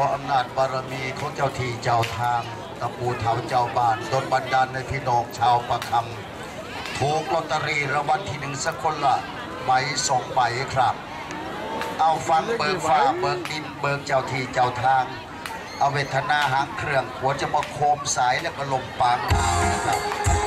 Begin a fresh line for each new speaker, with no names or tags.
ออำนาจบารมีของเจ้าที่เจ้าทางตะปูเถาเจ้าบ้านดนบันดาลในพี่น้องชาวประคำถูกลอตเตอรี่รางวัลที่หนึ่งสักคนละใบสองใบครับ เอาฟังเบิกฟ้าเบิกดินเบิกเจ้าที่เจ้าทาง เอาเวทนาหางเครื่องหัวจะมาโคมสายแล้วก็ลมปางอาครับ